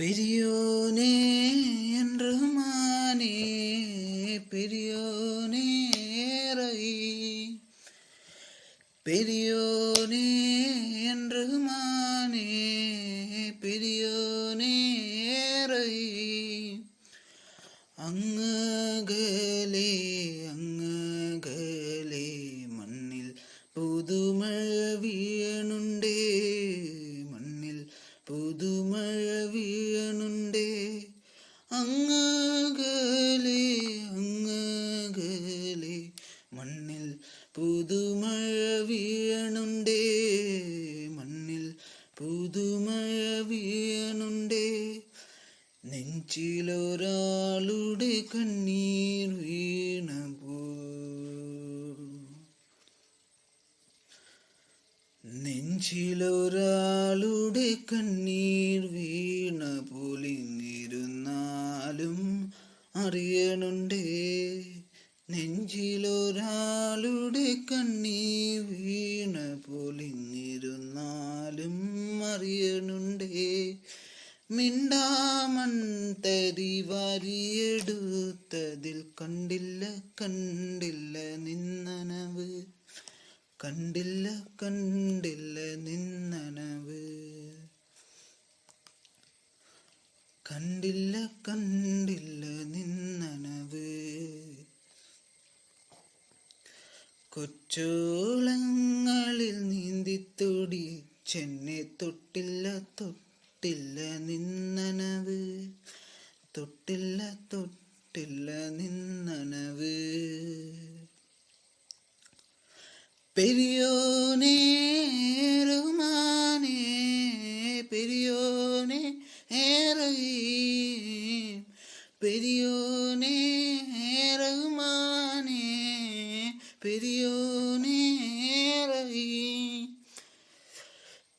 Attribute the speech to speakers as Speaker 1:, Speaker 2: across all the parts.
Speaker 1: பெரியோனே என்று மானே பெரியோனே பெரியோனே என்று மானே பெரியோனே அங்ககளே அங்ககளே மண்ணில் புதுமழ வீணும் പുതുമഴ വീണുണ്ടേ. നെഞ്ചിലൊരാളുടെ കണ്ണീർ വീണപ്പോ നെഞ്ചിലൊരാളുടെ കണ്ണീർ വീണ പൊലിഞ്ഞിരുന്നാലും അറിയണുണ്ടേ. നെഞ്ചിലൊരാളുടെ കണ്ണീ വീണ പൊലിഞ്ഞിരുന്നാലും അറിയണുണ്ടേ. മിണ്ടാമൺ തരി വാരിയെടുത്തതിൽ കണ്ടില്ല കണ്ടില്ല നിന്നനവ്. കണ്ടില്ല കണ്ടില്ല നിന്നനവ്. കണ്ടില്ല കണ്ടില്ല കൊച്ചോളങ്ങളിൽ നീന്തിത്തൊടി ചെന്നെ തൊട്ടില്ല തൊട്ടില്ല നിന്നനവ്. തൊട്ടില്ല തൊട്ടില്ല നിന്നനവ്. പെരിയോനേ റുമാനേ പെരിയോനേ ഏറയും. പെരിയോനേ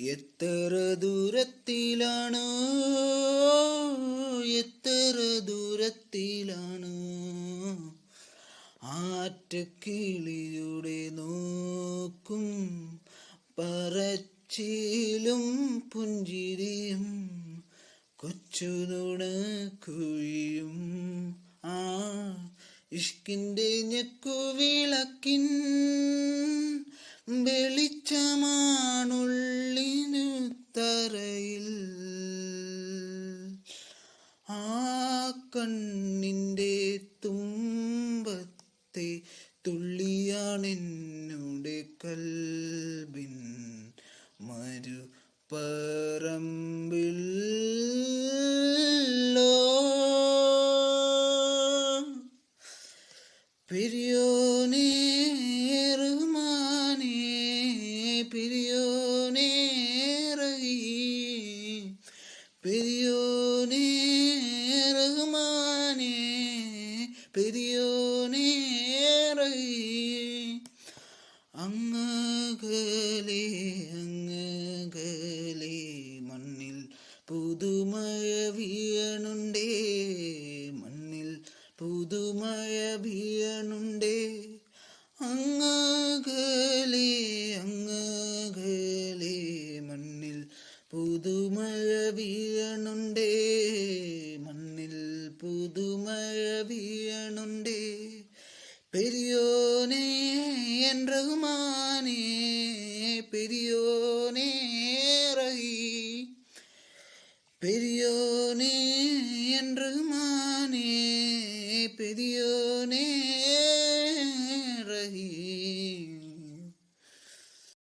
Speaker 1: എത്ര ദൂരത്തിലാണ്? എത്ര ദൂരത്തിലാണ്? ആറ്റക്കിളിയുടെ നോക്കും പറച്ചിലും പുഞ്ചിരിയും കൊച്ചുനുണ കുഴിയും. ആ ഇഷ്കിന്റെ ഞെക്കുവിളക്കിൻ വെളിച്ചമാണുള്ളിനു തറയിൽ ആ കണ്ണിന്റെ തുമ്പത്തെ തുള്ളിയാണെന്നുടെ കൽബിൻ മരു പറമ്പിൽ. പെരിയോനേ റഹ്മാനേ പെരിയോനേ പെരിയോനേ റഹീം അങ്ങകലെ അങ്ങകലെ മണ്ണിൽ പുതുമഴ വീണുണ്ടേ. മണ്ണിൽ പുതുമഴ വീണുണ്ടേ. അങ്ങകലെ അങ്ങകലെ മണ്ണിൽ പുതുമഴ വീണുണ്ടേ എൻ റഹ്മാനേ പെരിയോനേ റഹീ പെരിയോനേ എൻ റഹ്മാനേ പെരിയോ